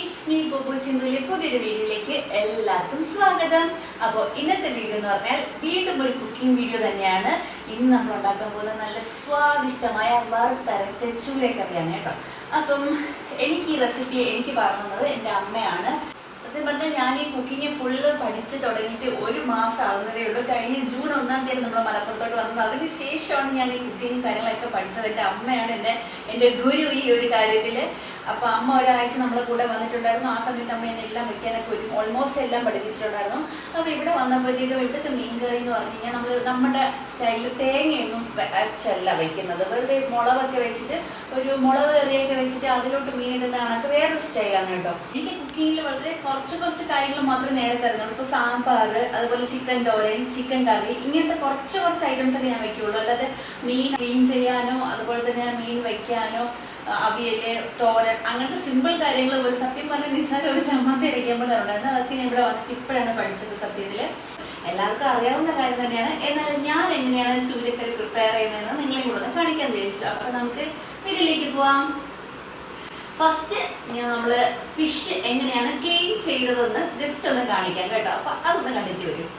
It's me ബോബു ചിന്തുവിലെ പുതിയൊരു വീഡിയോയിലേക്ക് എല്ലാവർക്കും സ്വാഗതം. അപ്പോൾ ഇന്നത്തെ വീഡിയോ എന്ന് പറഞ്ഞാൽ വീണ്ടും ഒരു കുക്കിംഗ് വീഡിയോ തന്നെയാണ്. ഇന്ന് നമ്മൾ ഉണ്ടാക്കാൻ പോകുന്ന നല്ല സ്വാദിഷ്ടമായ വറുത്തരച്ച ചൂരക്കറിയാണ് കേട്ടോ. അപ്പം എനിക്ക് ഈ റെസിപ്പി എനിക്ക് പറഞ്ഞു തന്നത് എന്റെ അമ്മയാണ്. സത്യം പറഞ്ഞാൽ ഞാൻ ഈ കുക്കിംഗ് ഫുള്ള് പഠിച്ച് തുടങ്ങിയിട്ട് ഒരു മാസം ആകുന്നതേ ഉള്ളൂ. കഴിഞ്ഞ ജൂൺ ഒന്നാം തീയതി നമ്മൾ മലപ്പുറത്തോട്ട് വന്നത്. അതിന് ശേഷമാണ് ഞാൻ ഈ കുക്കിംഗ് കാര്യങ്ങളൊക്കെ പഠിച്ചത്. എന്റെ അമ്മയാണ് എന്റെ എന്റെ ഗുരു ഈ ഒരു കാര്യത്തിൽ അപ്പൊ അമ്മ ഒരാഴ്ച നമ്മളെ കൂടെ വന്നിട്ടുണ്ടായിരുന്നു. ആ സമയത്ത് അമ്മ എന്നെ എല്ലാം വെക്കാനൊക്കെ ഒരു ഓൾമോസ്റ്റ് എല്ലാം പഠിപ്പിച്ചിട്ടുണ്ടായിരുന്നു. അപ്പൊ ഇവിടെ വന്നപ്പോഴത്തേക്കും ഇവിടുത്തെ മീൻ കറി എന്ന് പറഞ്ഞു കഴിഞ്ഞാൽ നമ്മൾ നമ്മുടെ സ്റ്റൈലിൽ തേങ്ങയൊന്നും വെച്ചല്ല വെക്കുന്നത്. വെറുതെ മുളകൊക്കെ വെച്ചിട്ട് ഒരു മുളക് കറിയൊക്കെ വെച്ചിട്ട് അതിലോട്ട് മീൻ ഇടുന്ന കണക്ക് വേറൊരു സ്റ്റൈലാണ് കേട്ടോ. എനിക്ക് കുക്കിങ്ങിൽ വളരെ കുറച്ച് കുറച്ച് കാര്യങ്ങൾ മാത്രമേ നേരെ തരുന്നുള്ളൂ. ഇപ്പൊ സാമ്പാർ അതുപോലെ ചിക്കൻ തോരൻ ചിക്കൻ കറി ഇങ്ങനത്തെ കുറച്ച് കുറച്ച് ഐറ്റംസ് ഒക്കെ ഞാൻ വെക്കുള്ളൂ. അല്ലാതെ മീൻ ക്ലീൻ ചെയ്യാനോ അതുപോലെ തന്നെ മീൻ വെക്കാനോ അവിയൽ തോരൻ അങ്ങനത്തെ സിമ്പിൾ കാര്യങ്ങൾ പോലും സത്യം പറഞ്ഞ നിസ്സാരം ഒരു ചമ്മന്തി അടിക്കുമ്പോഴുണ്ടായിരുന്നു അതൊക്കെ ഞാൻ ഇവിടെ വന്നിട്ട് ഇപ്പോഴാണ് പഠിച്ചത് സത്യത്തിൽ. എല്ലാവർക്കും അറിയാവുന്ന കാര്യം തന്നെയാണ്. എന്നാൽ ഞാൻ എങ്ങനെയാണ് ചൂരക്കറി പ്രിപ്പയർ ചെയ്യുന്നതെന്ന് നിങ്ങളെ കൂടെ ഒന്ന് കാണിക്കാൻ വിചാരിച്ചു. അപ്പൊ നമുക്ക് വീട്ടിലേക്ക് പോവാം. ഫസ്റ്റ് നമ്മൾ ഫിഷ് എങ്ങനെയാണ് ക്ലീൻ ചെയ്തതെന്ന് ജസ്റ്റ് ഒന്ന് കാണിക്കാം കേട്ടോ. അപ്പൊ അതൊന്ന് കണ്ടിട്ട് വരും.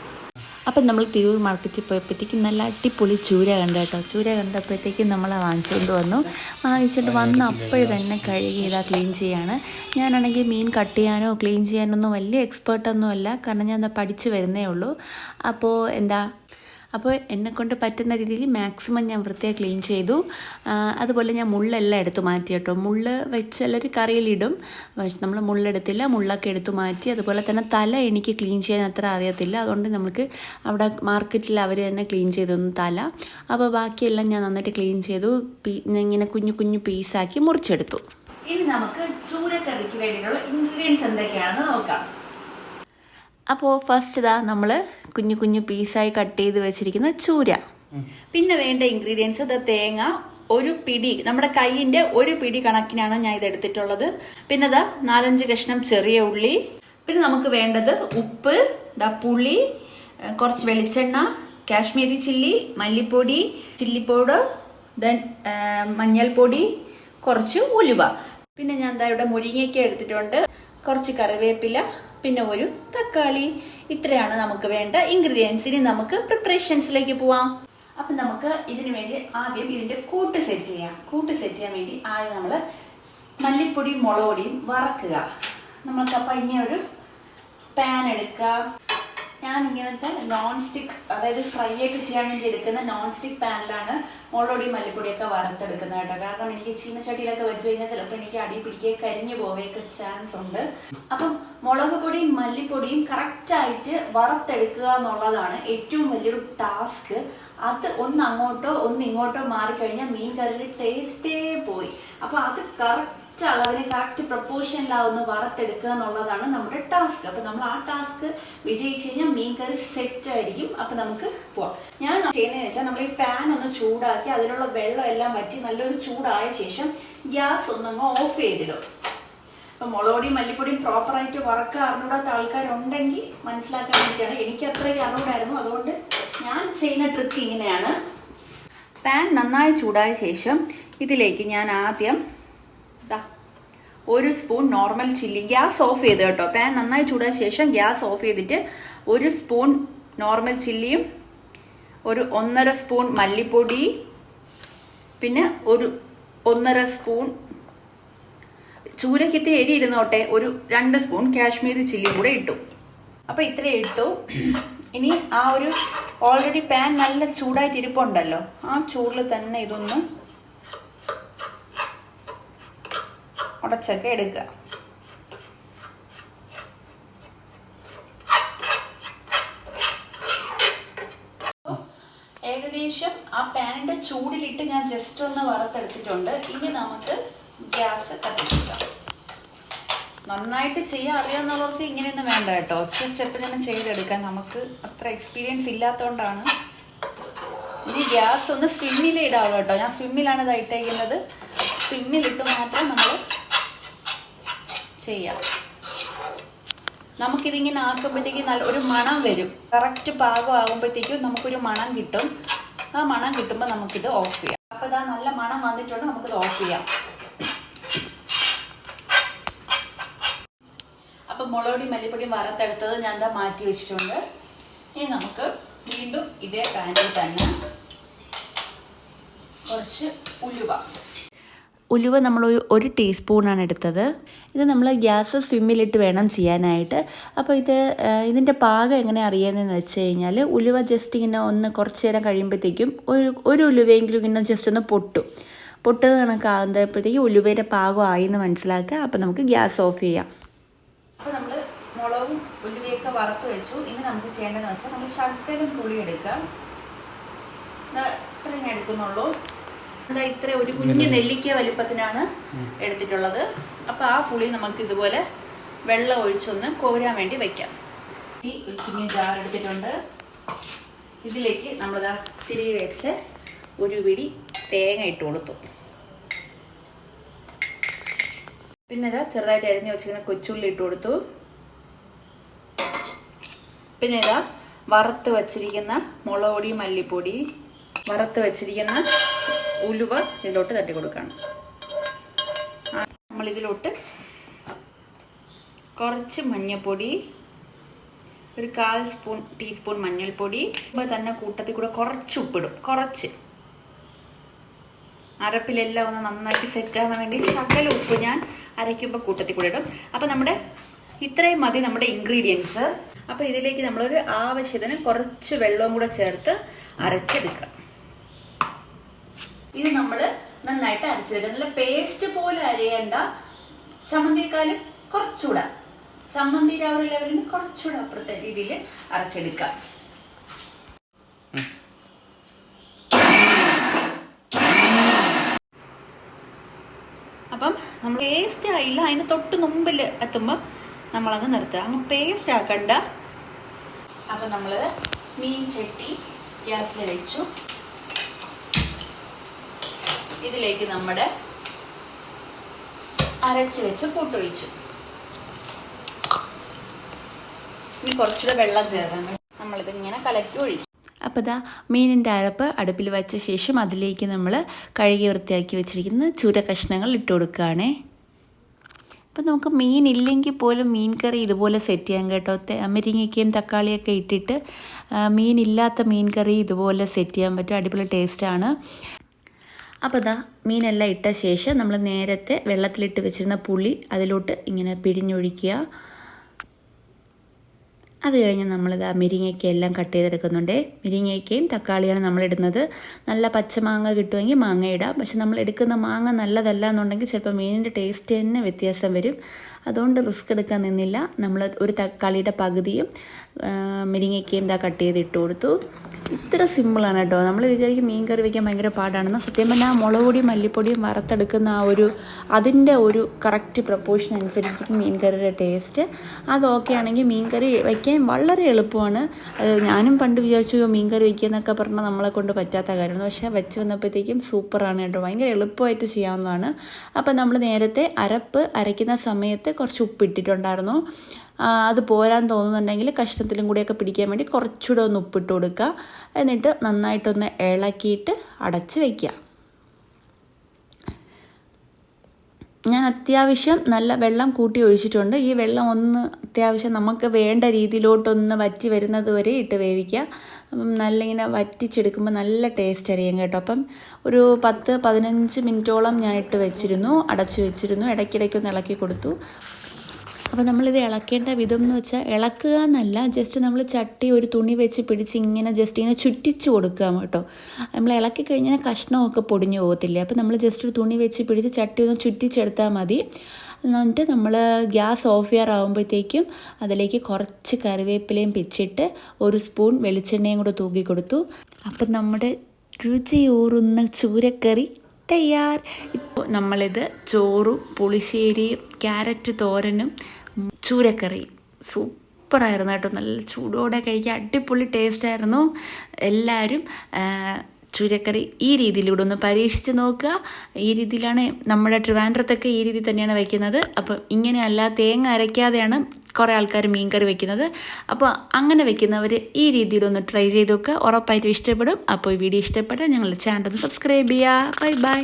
അപ്പം നമ്മൾ തിരൂർ മാർക്കറ്റിൽ പോയപ്പോഴത്തേക്കും നല്ല അടിപൊളി ചൂര കണ്ട കേട്ടോ ചൂര കണ്ടപ്പോഴത്തേക്കും നമ്മൾ വാങ്ങിച്ചുകൊണ്ട് വന്നു. വാങ്ങിച്ചുകൊണ്ട് വന്ന് അപ്പോഴേ തന്നെ കഴുകി ഇതാ ക്ലീൻ ചെയ്യാണ്. ഞാനാണെങ്കിൽ മീൻ കട്ട് ചെയ്യാനോ ക്ലീൻ ചെയ്യാനൊന്നും വലിയ എക്സ്പേർട്ടൊന്നുമല്ല കാരണം ഞാൻ എന്താ പഠിച്ച് വരുന്നേ ഉള്ളൂ. അപ്പോൾ എന്താ അപ്പോൾ എന്നെ കൊണ്ട് പറ്റുന്ന രീതിയിൽ മാക്സിമം ഞാൻ വൃത്തിയായി ക്ലീൻ ചെയ്തു. അതുപോലെ ഞാൻ മുള്ളെല്ലാം എടുത്തു മാറ്റി കേട്ടോ. മുള്ള് വെച്ച് എല്ലാവരും കറിയിലിടും. പക്ഷെ നമ്മൾ മുള്ളെടുത്തില്ല മുള്ളൊക്കെ എടുത്തു മാറ്റി. അതുപോലെ തന്നെ തല എനിക്ക് ക്ലീൻ ചെയ്യാൻ അത്ര അറിയത്തില്ല. അതുകൊണ്ട് നമുക്ക് അവിടെ മാർക്കറ്റിൽ അവർ തന്നെ ക്ലീൻ ചെയ്തു തല. അപ്പോൾ ബാക്കിയെല്ലാം ഞാൻ നന്നായിട്ട് ക്ലീൻ ചെയ്തു. ഇങ്ങനെ കുഞ്ഞു കുഞ്ഞു പീസാക്കി മുറിച്ചെടുത്തു. ഇനി നമുക്ക് ചൂരക്കറിക്ക് വേണ്ടിയിട്ടുള്ള ഇൻഗ്രീഡിയൻസ് എന്തൊക്കെയാണെന്ന് നോക്കാം. അപ്പോൾ ഫസ്റ്റ് ഇതാ നമ്മൾ കുഞ്ഞു കുഞ്ഞു പീസായി കട്ട് ചെയ്ത് വെച്ചിരിക്കുന്ന ചൂര. പിന്നെ വേണ്ട ഇൻഗ്രീഡിയൻസ് ഇത് തേങ്ങ ഒരു പിടി നമ്മുടെ കൈയിന്റെ ഒരു പിടി കണക്കിനാണ് ഞാൻ ഇത് എടുത്തിട്ടുള്ളത്. പിന്നെ ഇതാ നാലഞ്ച് കഷ്ണം ചെറിയ ഉള്ളി പിന്നെ നമുക്ക് വേണ്ടത് ഉപ്പ് ദാ പുളി കുറച്ച് വെളിച്ചെണ്ണ കാശ്മീരി ചില്ലി മല്ലിപ്പൊടി ചില്ലി പൗഡർ ദെൻ മഞ്ഞൾപ്പൊടി കുറച്ച് ഉലുവ. പിന്നെ ഞാൻ എന്താ ഇവിടെ മുരിങ്ങയ്ക്ക എടുത്തിട്ടുണ്ട്. കുറച്ച് കറിവേപ്പില പിന്നെ ഒരു തക്കാളി. ഇത്രയാണ് നമുക്ക് വേണ്ട ഇൻഗ്രീഡിയൻസ് ഇനി നമുക്ക് പ്രിപ്പറേഷൻസിലേക്ക് പോവാം. അപ്പം നമുക്ക് ഇതിനു വേണ്ടി ആദ്യം ഇതിന്റെ കൂട്ട് സെറ്റ് ചെയ്യാം. കൂട്ട് സെറ്റ് ചെയ്യാൻ വേണ്ടി ആദ്യം നമ്മൾ മല്ലിപ്പൊടിയും മുളക് പൊടിയും വറക്കുക. നമ്മൾക്ക് അപ്പം ഇങ്ങനെ ഒരു പാൻ എടുക്കുക ഞാൻ ഇങ്ങനത്തെ നോൺ സ്റ്റിക്ക് അതായത് ഫ്രൈ ഒക്കെ ചെയ്യാൻ വേണ്ടി എടുക്കുന്ന നോൺ സ്റ്റിക്ക് പാനിലാണ് മുളകൊടി മല്ലിപ്പൊടിയൊക്കെ വറുത്തെടുക്കുന്നത് കേട്ടോ. കാരണം എനിക്ക് ചീനച്ചട്ടിയിലൊക്കെ വെച്ച് കഴിഞ്ഞാൽ ചിലപ്പോൾ എനിക്ക് അടി പിടിക്കുക കരിഞ്ഞു പോവുകയൊക്കെ ചാൻസ് ഉണ്ട്. അപ്പം മുളക് പൊടിയും മല്ലിപ്പൊടിയും കറക്റ്റായിട്ട് വറുത്തെടുക്കുക എന്നുള്ളതാണ് ഏറ്റവും വലിയൊരു ടാസ്ക് അത് ഒന്ന് അങ്ങോട്ടോ ഒന്ന് ഇങ്ങോട്ടോ മാറിക്കഴിഞ്ഞാൽ മീൻ കറിയുടെ ടേസ്റ്റേ പോയി. അപ്പോൾ അത് കറക്റ്റ് കറക്റ്റ് അളവിന് കറക്റ്റ് പ്രപ്പോർഷനിലാവുന്ന വറുത്തെടുക്കുക എന്നുള്ളതാണ് നമ്മുടെ ടാസ്ക് അപ്പൊ നമ്മൾ ആ ടാസ്ക് വിജയിച്ചു കഴിഞ്ഞാൽ മീൻ കറി സെറ്റ് ആയിരിക്കും. അപ്പൊ നമുക്ക് പോവാം. ഞാൻ ചെയ്യുന്നതെന്ന് വെച്ചാൽ നമ്മൾ ഈ പാൻ ഒന്ന് ചൂടാക്കി അതിലുള്ള വെള്ളം എല്ലാം വറ്റി നല്ലൊരു ചൂടായ ശേഷം ഗ്യാസ് ഒന്നങ്ങ് ഓഫ് ചെയ്തിടും. അപ്പൊ മുളകൊടിയും മല്ലിപ്പൊടിയും പ്രോപ്പറായിട്ട് വറക്കുക അറിഞ്ഞൂടാത്ത ആൾക്കാരുണ്ടെങ്കിൽ മനസ്സിലാക്കാൻ വേണ്ടിയിട്ടാണ്. എനിക്ക് അത്രയ്ക്ക് അറിഞ്ഞൂടായിരുന്നു അതുകൊണ്ട് ഞാൻ ചെയ്യുന്ന ട്രിക്ക് ഇങ്ങനെയാണ്. പാൻ നന്നായി ചൂടായ ശേഷം ഇതിലേക്ക് ഞാൻ ആദ്യം ദാ. ഒരു spoon normal chilli gas off ചെയ്ത് കേട്ടോ. പാൻ നന്നായി ചൂടായ ശേഷം ഗ്യാസ് ഓഫ് ചെയ്തിട്ട് ഒരു സ്പൂൺ നോർമൽ ചില്ലിയും ഒരു ഒന്നര സ്പൂൺ മല്ലിപ്പൊടി പിന്നെ ഒരു ഒന്നര സ്പൂൺ ചൂരക്കിത്ത് എരി ഇടുന്നോട്ടെ. ഒരു രണ്ട് സ്പൂൺ കാശ്മീരി ചില്ലി കൂടെ ഇട്ടു. അപ്പോൾ ഇത്രയും ഇട്ടു. ഇനി ആ ഒരു ഓൾറെഡി പാൻ നല്ല ചൂടായിട്ട് ഇരിപ്പുണ്ടല്ലോ ആ ചൂടിൽ തന്നെ ഇതൊന്ന് ഉടച്ചൊക്കെ എടുക്കുക. ഏകദേശം ആ പാനിന്റെ ചൂടിലിട്ട് ഞാൻ ജസ്റ്റ് ഒന്ന് വറുത്തെടുത്തിട്ടുണ്ട്. ഇനി നമുക്ക് ഗ്യാസ് കത്തിക്കുക നന്നായിട്ട് ചെയ്യാൻ അറിയാവുന്നവർക്ക് ഇങ്ങനെയൊന്നും വേണ്ട കേട്ടോ. ഒറ്റ സ്റ്റെപ്പ് തന്നെ ചെയ്തെടുക്കാൻ നമുക്ക് അത്ര എക്സ്പീരിയൻസ് ഇല്ലാത്തതുകൊണ്ടാണ് ഇനി ഗ്യാസ് ഒന്ന് സ്വിമ്മിൽ ഇടാവുള്ളൂ കേട്ടോ. ഞാൻ സ്വിമ്മിലാണ് ഇത് ഇട്ടേക്കുന്നത്. സ്വിമ്മിലിട്ട് മാത്രം നമ്മൾ ചെയ്യാം. നമുക്കിതിങ്ങനെ ആക്കുമ്പോഴത്തേക്കും നല്ല ഒരു മണം വരും. കറക്റ്റ് പാകം ആകുമ്പോഴത്തേക്കും നമുക്കൊരു മണം കിട്ടും. ആ മണം കിട്ടുമ്പോൾ നമുക്കിത് ഓഫ് ചെയ്യാം. അപ്പോൾ ഇതാ നല്ല മണം വന്നിട്ടുണ്ട് നമുക്കിത് ഓഫ് ചെയ്യാം. അപ്പം മുളകൊടി മല്ലിപ്പൊടി വറുത്തെടുത്തത് ഞാൻ എന്താ മാറ്റി വെച്ചിട്ടുണ്ട്. ഇനി നമുക്ക് വീണ്ടും ഇതേ പാനിൽ തന്നെ കുറച്ച് ഉലുവ. ഉലുവ നമ്മൾ ഒരു ടീസ്പൂണാണ് എടുത്തത്. ഇത് നമ്മൾ ഗ്യാസ് സ്വിമ്മിലിട്ട് വേണം ചെയ്യാനായിട്ട്. അപ്പോൾ ഇത് ഇതിന്റെ പാകം എങ്ങനെ അറിയാമെന്ന് വെച്ച് കഴിഞ്ഞാൽ ഉലുവ ജസ്റ്റ് ഇങ്ങനെ ഒന്ന് കുറച്ച് നേരം കഴിയുമ്പോഴത്തേക്കും ഒരു ഒരു ഉലുവയെങ്കിലും ഇങ്ങനെ ജസ്റ്റ് ഒന്ന് പൊട്ടും. പൊട്ടത് കണക്കാകുമ്പോഴത്തേക്കും ഉലുവയുടെ പാകം ആയി എന്ന് മനസ്സിലാക്കുക. അപ്പോൾ നമുക്ക് ഗ്യാസ് ഓഫ് ചെയ്യാം. അപ്പോൾ നമ്മൾ മുളകും ഉലുവയൊക്കെ വറുത്ത് വെച്ചു. ഇനി നമുക്ക് ചെയ്യേണ്ടതെന്ന് വെച്ചാൽ നമ്മൾ ശർക്കരം പുളി എടുക്കുക ഇത്രയും ഇത്ര എടുക്കുന്നുള്ളൂ. എന്താ ഇത്ര ഒരു കുഞ്ഞ് നെല്ലിക്ക വലിപ്പത്തിനാണ് എടുത്തിട്ടുള്ളത്. അപ്പോൾ ആ പുളി നമുക്ക് ഇതുപോലെ വെള്ളം ഒഴിച്ചൊന്ന് കോരാൻ വേണ്ടി വെക്കാം. ഈ ഒരു കുഞ്ഞ് ജാർ എടുത്തിട്ടുണ്ട്. ഇതിലേക്ക് നമ്മളിതാ തിരികെ വെച്ച് ഒരു പിടി തേങ്ങ ഇട്ട് കൊടുത്തു. പിന്നെ ഇതാ ചെറുതായിട്ട് അരിഞ്ഞ് വെച്ചിരിക്കുന്ന കൊച്ചുള്ളി ഇട്ട് കൊടുത്തു. പിന്നെ ഇതാ വറുത്ത് വച്ചിരിക്കുന്ന മുളക് പൊടി മല്ലിപ്പൊടി വറുത്ത് വച്ചിരിക്കുന്ന ഉലുവ ഇതിലോട്ട് തട്ടി കൊടുക്കണം. നമ്മളിതിലോട്ട് കുറച്ച് മഞ്ഞൾപ്പൊടി ഒരു കാൽ സ്പൂൺ ടീസ്പൂൺ മഞ്ഞൾപ്പൊടി ഇപ്പോൾ തന്നെ കൂട്ടത്തിൽ കൂടെ കുറച്ച് ഉപ്പിടും. കുറച്ച്. അരപ്പിലെല്ലാം ഒന്ന് നന്നായിട്ട് സെറ്റ് ആവാൻ വേണ്ടി ശകല ഉപ്പ് ഞാൻ അരയ്ക്കുമ്പോൾ കൂട്ടത്തിൽ കൂടെ ഇടും. അപ്പം നമ്മുടെ ഇത്രയും മതി നമ്മുടെ ഇൻഗ്രീഡിയൻസ് അപ്പം ഇതിലേക്ക് നമ്മളൊരു ആവശ്യത്തിന് കുറച്ച് വെള്ളവും കൂടെ ചേർത്ത് അരച്ചെടുക്കുക ഇത് നമ്മൾ നന്നായിട്ട് അരച്ചു വരും നല്ല പേസ്റ്റ് പോലെ അരയേണ്ട ചമ്മന്തിക്കാലും കുറച്ചുകൂടെ. ചമ്മന്തി ഒരു ലെവലിൽ നിന്ന് കുറച്ചുകൂടെ അപ്പുറത്തെ രീതിയിൽ അരച്ചെടുക്കാം അപ്പം നമ്മൾ പേസ്റ്റ് ആയില്ല അതിന് തൊട്ട് മുമ്പിൽ എത്തുമ്പോൾ നമ്മളങ്ങ് നിർത്തുക. അങ്ങ് പേസ്റ്റ് ആക്കണ്ട. അപ്പം നമ്മൾ മീൻ ചട്ടി ഗ്യാസിൽ വെച്ചു. ഇതിലേക്ക് നമ്മുടെ അരച്ച് വെച്ച് കൂട്ടൊഴിച്ചു ഇനി കുറച്ചുകൂടെ വെള്ളം ചേർക്കണം നമ്മളിതിങ്ങനെ കലക്കി ഒഴിച്ചു. അപ്പോൾ ഇതാ മീനിന്റെ അരപ്പ് അടുപ്പിൽ വെച്ച ശേഷം അതിലേക്ക് നമ്മൾ കഴുകി വൃത്തിയാക്കി വെച്ചിരിക്കുന്ന ചൂര കഷ്ണങ്ങൾ ഇട്ട് കൊടുക്കുകയാണേ. അപ്പം നമുക്ക് മീൻ ഇല്ലെങ്കിൽ പോലും മീൻ കറി ഇതുപോലെ സെറ്റ് ചെയ്യാം കേട്ടോ. മുരിങ്ങയ്ക്കയും തക്കാളിയൊക്കെ ഇട്ടിട്ട് മീനില്ലാത്ത മീൻ കറി ഇതുപോലെ സെറ്റ് ചെയ്യാൻ പറ്റും. അടിപൊളി ടേസ്റ്റാണ് അപ്പോൾ ഇതാ മീനെല്ലാം ഇട്ട ശേഷം നമ്മൾ നേരത്തെ വെള്ളത്തിലിട്ട് വെച്ചിരുന്ന പുളി അതിലോട്ട് ഇങ്ങനെ പിഴിഞ്ഞൊഴിക്കുക. അത് കഴിഞ്ഞ് നമ്മളിത് മിരിങ്ങയ്ക്ക എല്ലാം കട്ട് ചെയ്തെടുക്കുന്നുണ്ട്. മിരിങ്ങയ്ക്കയും തക്കാളിയാണ് നമ്മളിടുന്നത്. നല്ല പച്ചമാങ്ങ കിട്ടുമെങ്കിൽ മാങ്ങ ഇടാം. പക്ഷെ നമ്മൾ എടുക്കുന്ന മാങ്ങ നല്ലതല്ല എന്നുണ്ടെങ്കിൽ ചിലപ്പോൾ മീനിന്റെ ടേസ്റ്റ് തന്നെ വ്യത്യാസം വരും. അതുകൊണ്ട് റിസ്ക് എടുക്കാൻ നിന്നില്ല. നമ്മൾ ഒരു തക്കാളിയുടെ പകുതിയും മിരിങ്ങയ്ക്കയും ഇതാ കട്ട് ചെയ്ത് ഇട്ട് കൊടുത്തു. ഇത്ര സിമ്പിളാണ് കേട്ടോ. നമ്മൾ വിചാരിക്കും മീൻ കറി വയ്ക്കാൻ ഭയങ്കര പാടാണെന്ന്. സത്യം പറഞ്ഞാൽ ആ മുളക് പൊടിയും മല്ലിപ്പൊടിയും വറുത്തെടുക്കുന്ന ആ ഒരു അതിന്റെ ഒരു കറക്റ്റ് പ്രപ്പോർഷൻ അനുസരിച്ചിരിക്കും മീൻ കറിയുടെ ടേസ്റ്റ് അത് ഓക്കെ ആണെങ്കിൽ മീൻ കറി വയ്ക്കാൻ വളരെ എളുപ്പമാണ്. ഞാനും പണ്ട് വിചാരിച്ചു "അയ്യോ, മീൻ കറി വയ്ക്കുക എന്നൊക്കെ പറഞ്ഞാൽ നമ്മളെ കൊണ്ട് പറ്റാത്ത കാര്യമാണ് പക്ഷേ വെച്ച് വന്നപ്പോഴത്തേക്കും സൂപ്പറാണ് കേട്ടോ. ഭയങ്കര എളുപ്പമായിട്ട് ചെയ്യാവുന്നതാണ്. അപ്പം നമ്മൾ നേരത്തെ അരപ്പ് അരയ്ക്കുന്ന സമയത്ത് കുറച്ച് ഉപ്പിട്ടിട്ടുണ്ടായിരുന്നു. അത് പോരാൻ തോന്നുന്നുണ്ടെങ്കിൽ കഷ്ണത്തിലും കൂടിയൊക്കെ പിടിക്കാൻ വേണ്ടി കുറച്ചുകൂടെ ഒന്ന് ഉപ്പിട്ട് കൊടുക്കുക. എന്നിട്ട് നന്നായിട്ടൊന്ന് ഇളക്കിയിട്ട് അടച്ച് വയ്ക്കുക ഞാൻ അത്യാവശ്യം നല്ല വെള്ളം കൂട്ടി ഒഴിച്ചിട്ടുണ്ട്. ഈ വെള്ളം ഒന്ന് അത്യാവശ്യം നമുക്ക് വേണ്ട രീതിയിലോട്ടൊന്ന് വറ്റി വരുന്നത് വരെ ഇട്ട് വേവിക്കുക. നല്ല ഇങ്ങനെ വറ്റിച്ചെടുക്കുമ്പോൾ നല്ല ടേസ്റ്റ് അറിയാം കേട്ടോ. അപ്പം ഒരു പത്ത് പതിനഞ്ച് മിനിറ്റോളം ഞാൻ ഇട്ട് വെച്ചിരുന്നു അടച്ചു വെച്ചിരുന്നു. ഇടയ്ക്കിടയ്ക്ക് ഒന്ന് ഇളക്കി കൊടുത്തു. അപ്പോൾ നമ്മളിത് ഇളക്കേണ്ട വിധം എന്ന് വെച്ചാൽ ഇളക്കുക എന്നല്ല ജസ്റ്റ് നമ്മൾ ചട്ടി ഒരു തുണി വെച്ച് പിടിച്ച് ഇങ്ങനെ ജസ്റ്റ് ഇങ്ങനെ ചുറ്റിച്ച് കൊടുക്കുക കേട്ടോ. നമ്മൾ ഇളക്കി കഴിഞ്ഞാൽ കഷ്ണമൊക്കെ പൊടിഞ്ഞു പോകത്തില്ലേ? അപ്പോൾ നമ്മൾ ജസ്റ്റ് ഒരു തുണി വെച്ച് പിടിച്ച് ചട്ടി ഒന്ന് ചുറ്റിച്ചെടുത്താൽ മതി. എന്നിട്ട് നമ്മൾ ഗ്യാസ് ഓഫ് ചെയ്യാറാകുമ്പോഴത്തേക്കും അതിലേക്ക് കുറച്ച് കറിവേപ്പിലയും പിച്ചിട്ട് ഒരു സ്പൂൺ വെളിച്ചെണ്ണയും കൂടെ തൂക്കി കൊടുത്തു. അപ്പം നമ്മുടെ രുചിയൂറുന്ന ചൂരക്കറി തയ്യാർ. നമ്മളിത് ചോറും പുളിശ്ശേരിയും ക്യാരറ്റ് തോരനും ഉം, ചൂരക്കറിയും സൂപ്പറായിരുന്നു കേട്ടോ. നല്ല ചൂടോടെ കഴിക്കാൻ അടിപൊളി ടേസ്റ്റായിരുന്നു എല്ലാവരും ചൂരക്കറി ഈ രീതിയിലൂടെ ഒന്ന് പരീക്ഷിച്ച് നോക്കുക. ഈ രീതിയിലാണ് നമ്മുടെ ട്രിവാൻഡ്രത്തൊക്കെ ഈ രീതി തന്നെയാണ് വയ്ക്കുന്നത് അപ്പം ഇങ്ങനെയല്ല തേങ്ങ അരയ്ക്കാതെയാണ് കുറേ ആൾക്കാർ മീൻകറി വെക്കുന്നത്. അപ്പോൾ അങ്ങനെ വെക്കുന്നവർ ഈ രീതിയിലൊന്ന് ട്രൈ ചെയ്ത് നോക്കുക. ഉറപ്പായിട്ടും ഇഷ്ടപ്പെടും. അപ്പോൾ ഈ വീഡിയോ ഇഷ്ടപ്പെട്ടാൽ ഞങ്ങളുടെ ചാനൽ ഒന്ന് സബ്സ്ക്രൈബ് ചെയ്യുക. Bye bye